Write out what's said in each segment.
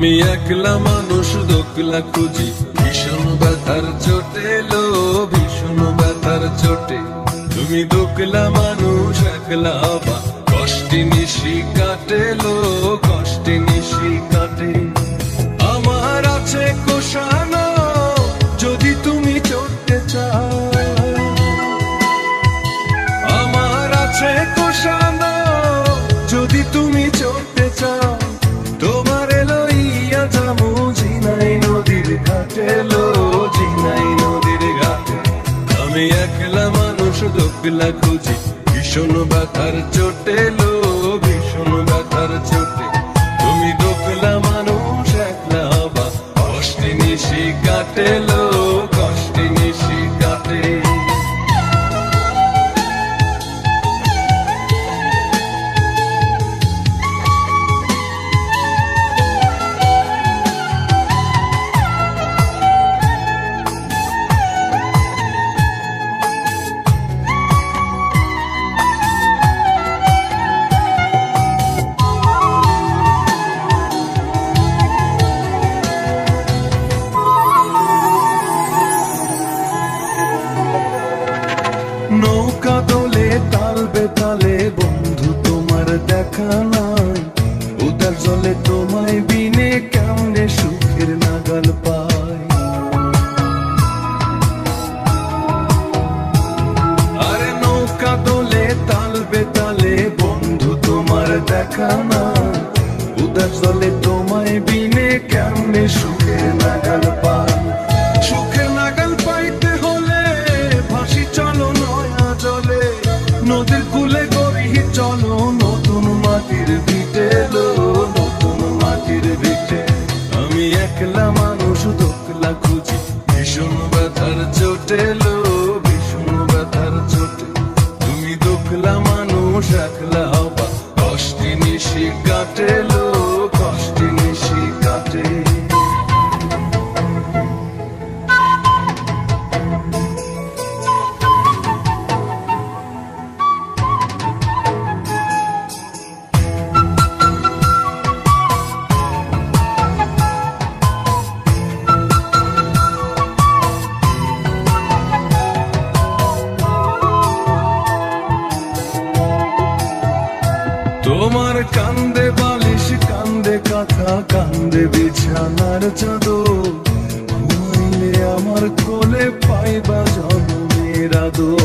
আমি একলা মানুষ দোকলা খুঁজি। ভীষণ ব্যথার চোটে লো, ভীষণ ব্যথার চোটে। তুমি দোকলা মানুষ, একলা বা কষ্টে নিশি কাটে আমি একলা মানুষ দোকলা খুঁজি। ভীষণ ব্যথার চোটে লো ভীষণ ব্যথার চোটে। তুমি দোকলা জলে তোমায় বিনে কেমনে সুখের নাগাল পাই? আরে নৌকা দোলে, তাল বেতালে, বন্ধু তোমার দেখা নাই উদার জলে তোমায় বিনে কেমনে সুখের নাগাল পাই? সুখের নাগাল পাইতে হলে ভাসি চলো নয়া জলে। নদীর কূলে গড়ি চলো, নতুন মাটির ভিটে একলা মানুষ দোকলা খুঁজি। ভীষণ ব্যথার চোটে লো ভীষণ ব্যথার চোটে। তুমি দোকলা মানুষ, একলা হবা। কষ্টে নিশি কাটে তোমার কান্দে বালিশ, কান্দে কাঁথা, কান্দে বিছানার চাদর। ঘুমাইলে আমার কোলে পাইবা জন্মের আদর।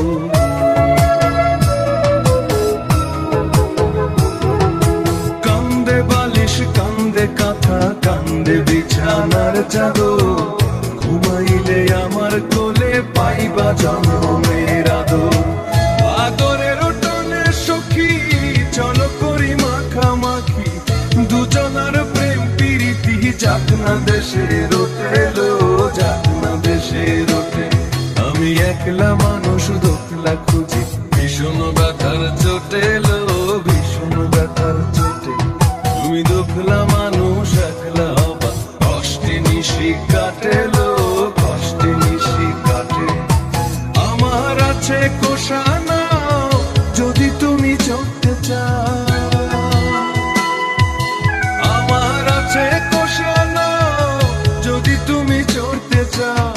কান্দে বালিশ, কান্দে কাঁথা, কান্দে বিছানার চাদর। ঘুমাইলে আমার কোলে পাইবা জন্মের যাক না দেশে রোটে লো যাক না দেশে রোটে। আমি একলা মানুষ দোকলা খুঁজি bitter